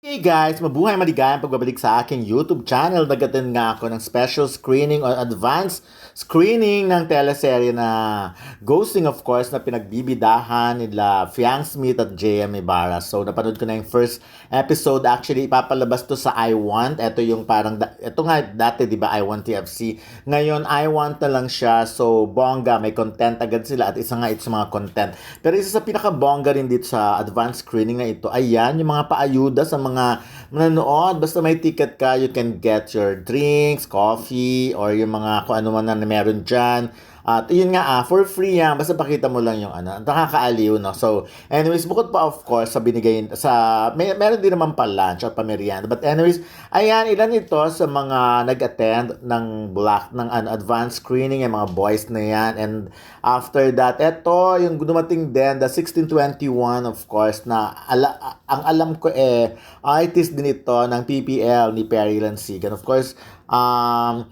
Hey guys, mabuhay maligayang pagbabalik sa aking YouTube channel. Nagatin nga ako ng special screening or advanced screening ng teleserye na Ghosting of course na pinagbibidahan nila Fiang Smith at JM Ibarra. So napanood ko na yung first episode. Actually, ipapalabas to sa I Want. Ito yung parang, ito nga dati di ba I Want TFC. Ngayon, I Want na lang siya. So bongga, may content agad sila at isa nga ito sa mga content. Pero isa sa pinaka-bongga rin dito sa advanced screening na ito, ayan, yung mga paayuda sa mga mga manonood. Basta may ticket ka, you can get your drinks, coffee, or yung mga kung ano man na meron dyan. At yun nga, ah, for free yan. Basta pakita mo lang yung ano. Nakakaaliw, no? So, anyways, bukod pa of course sa binigay, sa, may, meron din naman pa lunch at pamerienda. But anyways, ayan, ilan ito sa mga nag-attend ng black, ng ano, advanced screening, yung mga boys na yan. And after that, ito, yung dumating din, the 1621 of course, na ala, ang alam ko eh, artist din ito ng PPL ni Perry Lansigan. Of course, um,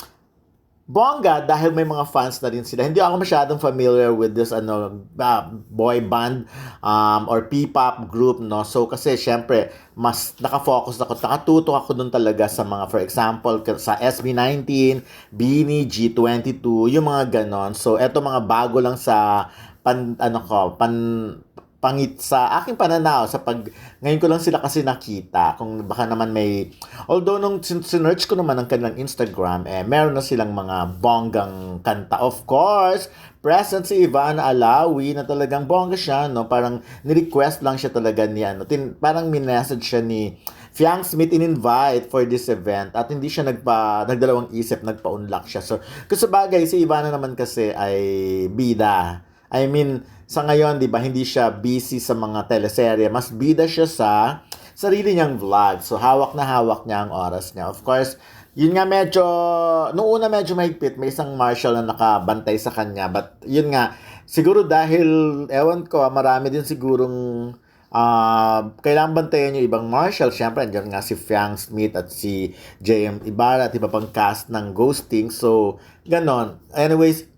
bongga dahil may mga fans na rin sila. Hindi ako masyadong familiar with this ano uh, boy band um, or P-pop group no. So kasi syempre mas nakafocus ako, nakatutok ako dun talaga sa mga for example sa SB19, Beanie, G22, yung mga ganon. So eto mga bago lang sa pan ano ko, pan pangit sa aking pananaw sa pag ngayon ko lang sila kasi nakita. Kung baka naman may although nung sinearch ko naman ang kanilang Instagram eh meron na silang mga bonggang kanta. Of course present si Ivan Alawi na talagang bongga siya no? Parang ni-request lang siya talaga ni ano tin, parang minessage siya ni Fiang Smith in-invite for this event at hindi siya nagpa nagdalawang isip nagpa-unlock siya. So kasi bagay si Ivana naman kasi ay bida I mean, sa ngayon, di ba, hindi siya busy sa mga teleserye. Mas bida siya sa sarili niyang vlog. So, hawak na hawak niya ang oras niya. Of course, yun nga medyo, noong una medyo mahigpit, may isang marshal na nakabantay sa kanya. But, yun nga, siguro dahil, ewan ko, marami din sigurong uh, kailangan bantayan yung ibang marshal. Siyempre, andyan nga si Fiang Smith at si JM Ibarra at iba pang cast ng Ghosting. So, ganon. Anyways,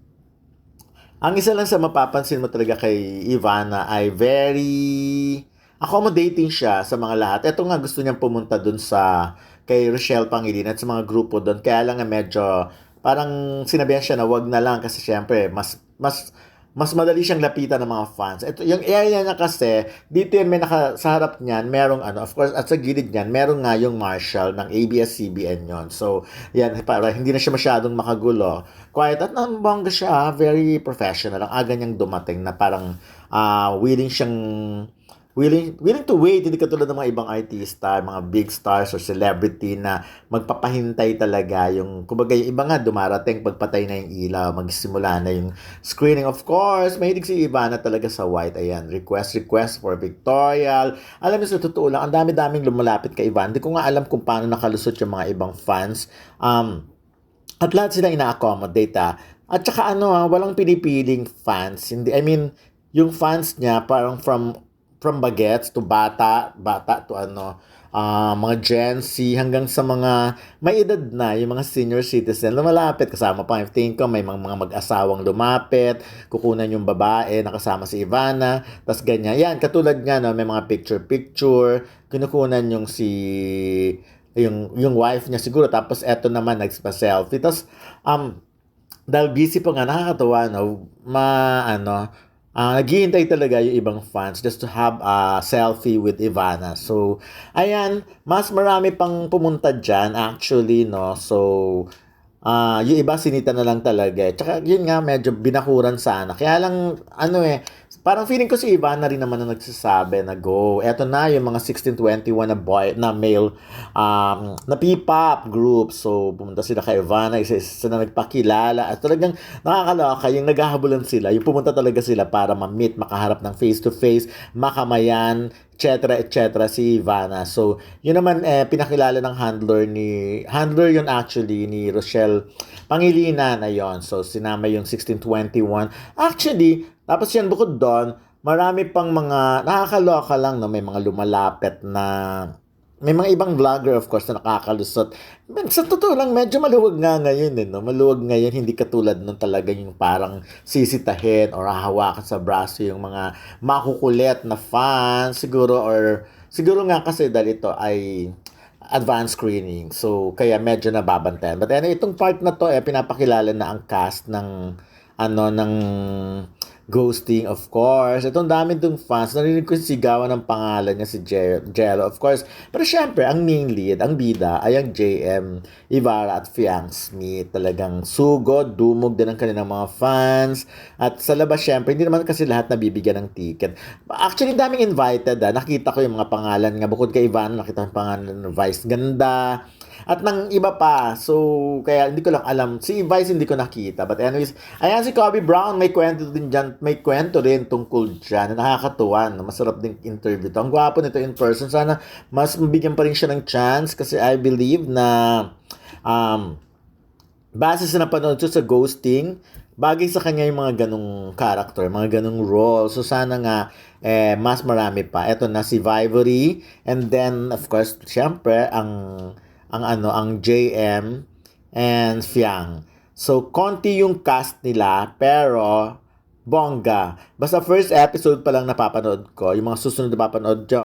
ang isa lang sa mapapansin mo talaga kay Ivana ay very accommodating siya sa mga lahat. Ito nga gusto niyang pumunta dun sa kay Rochelle Pangilinan at sa mga grupo doon. Kaya lang medyo parang sinabihan siya na wag na lang kasi syempre mas mas mas madali siyang lapitan ng mga fans. Ito, yung area niya kasi, dito yan may naka, sa harap niyan, merong ano, of course, at sa gilid niyan, merong nga yung marshal ng ABS-CBN yon So, yan, para hindi na siya masyadong makagulo. Quiet at nambongga siya, very professional. Ang aga niyang dumating na parang uh, willing siyang willing willing to wait hindi katulad ng mga ibang artista, mga big stars or celebrity na magpapahintay talaga yung kumbaga yung iba nga dumarating pagpatay na yung ilaw, magsimula na yung screening of course. Mahilig si Ivana talaga sa white. Ayan, request request for Victorial. Alam niyo sa totoo lang, ang dami-daming lumalapit kay Ivana. Hindi ko nga alam kung paano nakalusot yung mga ibang fans. Um, at lahat sila ina-accommodate ah. At saka ano ah, walang pinipiling fans. Hindi, I mean, yung fans niya parang from from bagets to bata, bata to ano, uh, mga Gen Z hanggang sa mga may edad na, yung mga senior citizen lumalapit kasama pa. I think ko may mga, mga mag-asawang lumapit, kukunan yung babae nakasama si Ivana, tas ganyan. Yan, katulad nga no, may mga picture-picture, kinukunan yung si yung yung wife niya siguro tapos eto naman nagpa-selfie tapos um dahil busy pa nga nakakatawa no ma ano Uh, naghihintay talaga yung ibang fans just to have a selfie with Ivana. So, ayan, mas marami pang pumunta dyan actually, no? So, uh, yung iba sinita na lang talaga. Eh. Tsaka yun nga, medyo binakuran sana. Kaya lang, ano eh, parang feeling ko si Ivana rin naman na nagsasabi na go. Eto na yung mga 1621 na boy, na male, um, na P-pop group. So, pumunta sila kay Ivana, isa, isa na nagpakilala. At talagang nakakaloka, yung naghahabulan sila, yung pumunta talaga sila para ma-meet, makaharap ng face-to-face, makamayan, etc. etc. si Ivana. So, yun naman eh, pinakilala ng handler ni, handler yun actually ni Rochelle Pangilinan, yon So, sinama yung 1621. Actually, tapos yan, bukod doon, marami pang mga, nakakaloka lang, no? may mga lumalapit na, may mga ibang vlogger, of course, na nakakalusot. Sa totoo lang, medyo maluwag nga ngayon, eh, no? Maluwag ngayon, hindi katulad nung talaga yung parang sisitahin or hahawakan sa braso yung mga makukulit na fans, siguro, or siguro nga kasi dahil ito ay advanced screening. So, kaya medyo nababantayan. But anyway, itong part na to, eh, pinapakilala na ang cast ng, ano, ng ghosting, of course. Itong dami itong fans. Narinig ko sigawan ng pangalan niya si Je- Jello, of course. Pero syempre, ang main lead, ang bida, ay ang JM Ibarra at Fiang Smith. Talagang sugod, dumog din ang kanilang mga fans. At sa labas, syempre, hindi naman kasi lahat nabibigyan ng ticket. Actually, daming invited. Ah. Nakita ko yung mga pangalan nga. Bukod kay Ivan, nakita ko yung pangalan ng Vice Ganda. At ng iba pa. So, kaya hindi ko lang alam. Si Vice hindi ko nakita. But anyways, ayan si Kobe Brown. May kwento din dyan. May kwento rin tungkol dyan. Na nakakatuwa. No? Masarap din interview to. Ang gwapo nito in person. Sana mas mabigyan pa rin siya ng chance. Kasi I believe na um, base sa napanood ko sa ghosting, bagay sa kanya yung mga ganong character, mga ganong role. So sana nga eh, mas marami pa. Ito na si Vivory and then of course, syempre ang ang ano, ang JM and Fiang. So konti yung cast nila pero bongga. Basta first episode pa lang napapanood ko, yung mga susunod na papanood